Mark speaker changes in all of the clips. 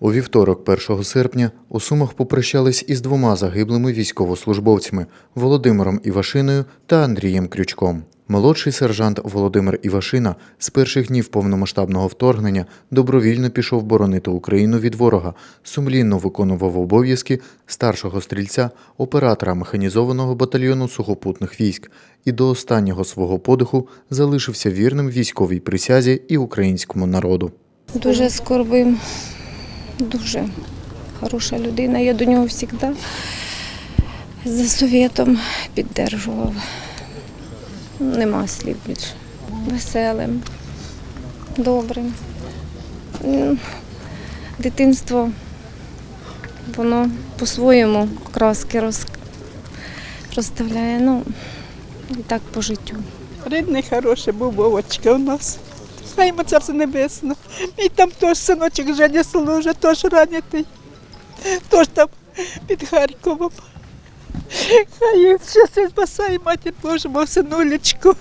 Speaker 1: У вівторок, 1 серпня, у Сумах попрощались із двома загиблими військовослужбовцями Володимиром Івашиною та Андрієм Крючком. Молодший сержант Володимир Івашина з перших днів повномасштабного вторгнення добровільно пішов боронити Україну від ворога, сумлінно виконував обов'язки старшого стрільця, оператора механізованого батальйону сухопутних військ і до останнього свого подиху залишився вірним військовій присязі і українському народу.
Speaker 2: Дуже скорбим, дуже хороша людина. Я до нього завжди за совєтом піддержував. Нема слів більше. Веселим, добрим. Дитинство, воно по-своєму краски роз... розставляє. Ну, і так по життю.
Speaker 3: Рідний хороший був Вовочка у нас. Йому царство небесно. Мій там теж синочок Женя служить, теж ранятий. Теж там під Харковом. Хай щастя спасає матір Божа, мов синулечку.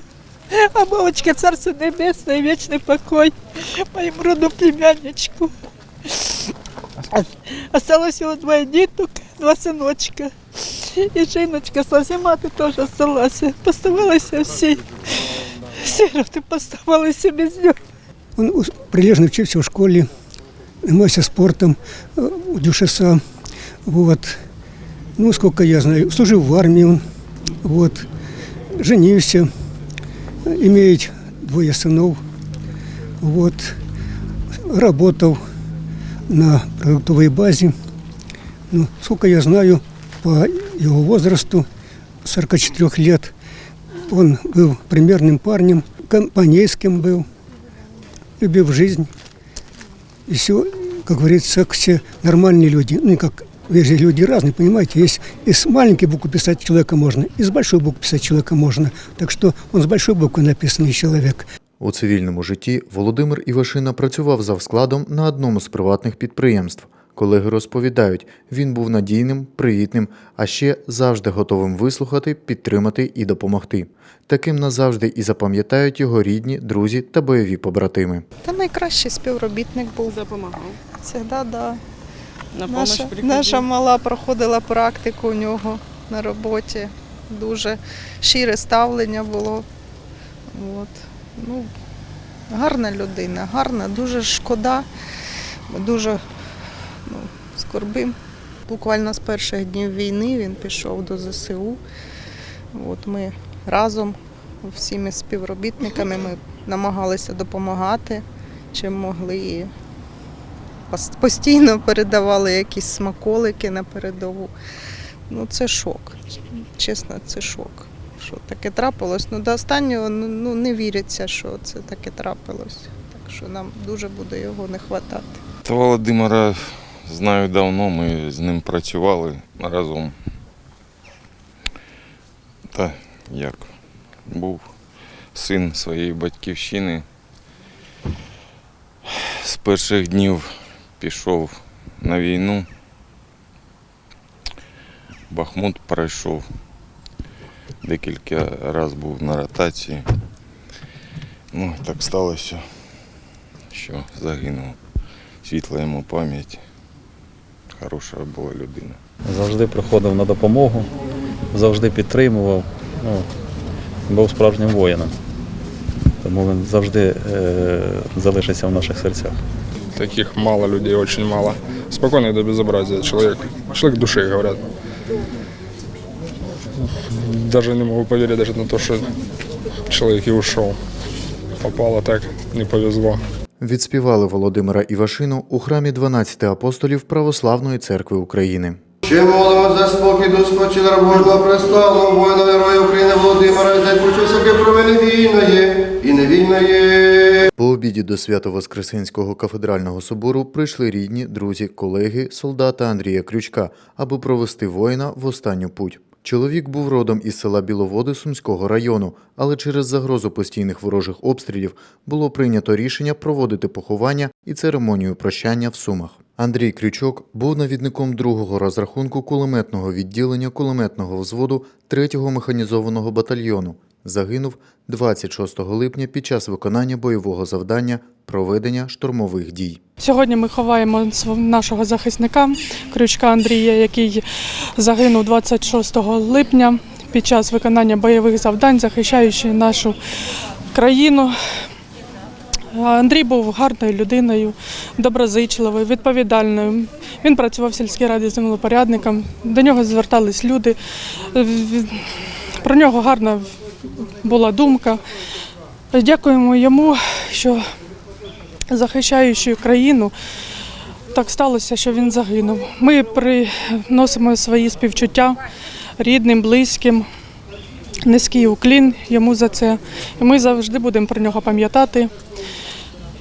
Speaker 3: А Вовочка царство небесне і вічний покой моїм роду племянничку. Його двоє діток, два синочка. І жіночка сталася, мати теж сталася. Поставалися всі. Сироти поставалися без нього.
Speaker 4: Он ус- прилежно вчився в школі, займався спортом е, у ДЮШСА. Вот. Ну, сколько я знаю, служив в армії, он, вот. женився, имеет двоє синов. Вот. Работал на продуктовой базе. Ну, сколько я знаю, по его возрасту, 44 лет, – он был примерным парнем, компанейским был любив жизнь. И все, как говорится, как все нормальные люди. Ну, и как Везде люди разные, понимаете, есть и с маленькой буквы писать человека можно, и с большой буквы писать человека можно. Так что он с большой буквы написанный человек.
Speaker 1: У цивільному житті Володимир Івашина працював завскладом на одному з приватних підприємств. Колеги розповідають, він був надійним, привітним, а ще завжди готовим вислухати, підтримати і допомогти. Таким назавжди і запам'ятають його рідні, друзі та бойові побратими.
Speaker 5: Та найкращий співробітник був.
Speaker 6: Допомагав.
Speaker 5: Всегда, да.
Speaker 6: На
Speaker 5: Наша, наша мала проходила практику у нього на роботі. Дуже щире ставлення було. От. Ну, гарна людина, гарна, дуже шкода, дуже ну, скорбим. Буквально з перших днів війни він пішов до ЗСУ. От ми разом всіми співробітниками ми намагалися допомагати, чим могли. Постійно передавали якісь смаколики на передову. Ну, це шок. Чесно, це шок. Що таке трапилось. Ну, до останнього ну, ну, не віриться, що це таке трапилось. Так що нам дуже буде його не вистачати.
Speaker 7: Та Володимира знаю давно, ми з ним працювали разом. Та як був син своєї батьківщини. З перших днів пішов на війну. Бахмут пройшов. Декілька разів був на ротації. Ну, так сталося, що загинув світла йому пам'ять. Хороша була людина.
Speaker 8: завжди приходив на допомогу, завжди підтримував. Ну, був справжнім воїном. Тому він завжди е, залишиться в наших серцях.
Speaker 9: Таких мало людей, очень мало. Спокойный до безобразия человек. Человек души, говорят. Даже не могу поверить даже на то, что человек и ушел. Попало так, не повезло.
Speaker 1: Відспівали Володимира Івашину у храмі 12 апостолів Православної церкви України.
Speaker 10: Ще молимо за спокій до спочила Божого престолу, воїна героя України Володимира, і за всяке провини вільної і невільної.
Speaker 1: По обіді до Свято-Воскресенського кафедрального собору прийшли рідні, друзі, колеги, солдата Андрія Крючка, аби провести воїна в останню путь. Чоловік був родом із села Біловоди Сумського району, але через загрозу постійних ворожих обстрілів було прийнято рішення проводити поховання і церемонію прощання в Сумах. Андрій Крючок був навідником другого розрахунку кулеметного відділення кулеметного взводу 3-го механізованого батальйону. Загинув 26 липня під час виконання бойового завдання проведення штурмових дій.
Speaker 6: Сьогодні ми ховаємо нашого захисника Крючка Андрія, який загинув 26 липня під час виконання бойових завдань, захищаючи нашу країну. Андрій був гарною людиною, доброзичливою, відповідальною. Він працював в сільській раді землепорядником. До нього звертались люди. Про нього гарна була думка. Дякуємо йому, що захищаючи країну, так сталося, що він загинув. Ми приносимо свої співчуття рідним, близьким, низький уклін йому за це. І ми завжди будемо про нього пам'ятати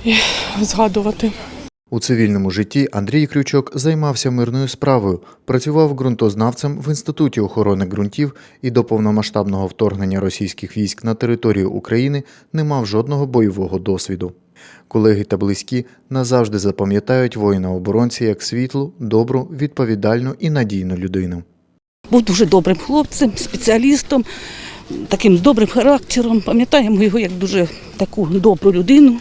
Speaker 6: і згадувати.
Speaker 1: У цивільному житті Андрій Крючок займався мирною справою, працював ґрунтознавцем в Інституті охорони ґрунтів і до повномасштабного вторгнення російських військ на територію України не мав жодного бойового досвіду. Колеги та близькі назавжди запам'ятають воїна-оборонця як світлу, добру, відповідальну і надійну людину.
Speaker 11: Був дуже добрим хлопцем, спеціалістом, таким з добрим характером. Пам'ятаємо його як дуже таку добру людину.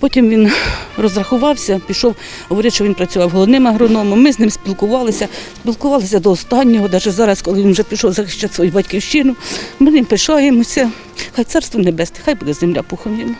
Speaker 11: Потім він розрахувався, пішов, говорить, що він працював головним агрономом. Ми з ним спілкувалися, спілкувалися до останнього, навіть зараз, коли він вже пішов захищати свою батьківщину. Ми ним пишаємося. Хай царство небесне, хай буде земля пухом йому.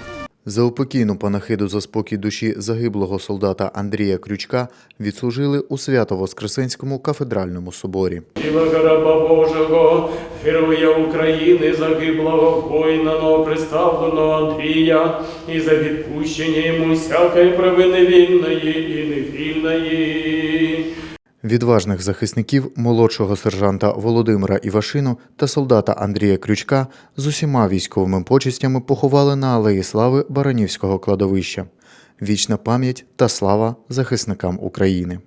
Speaker 1: За упокійну панахиду за спокій душі загиблого солдата Андрія Крючка відслужили у Свято-Воскресенському кафедральному соборі.
Speaker 12: Тіла раба Божого, героя України, загиблого воїна новоприставленого Андрія, і за відпущення йому всякої провини вільної і невільної.
Speaker 1: Відважних захисників молодшого сержанта Володимира Івашину та солдата Андрія Крючка з усіма військовими почестями поховали на Алеї Слави Баранівського кладовища. Вічна пам'ять та слава захисникам України.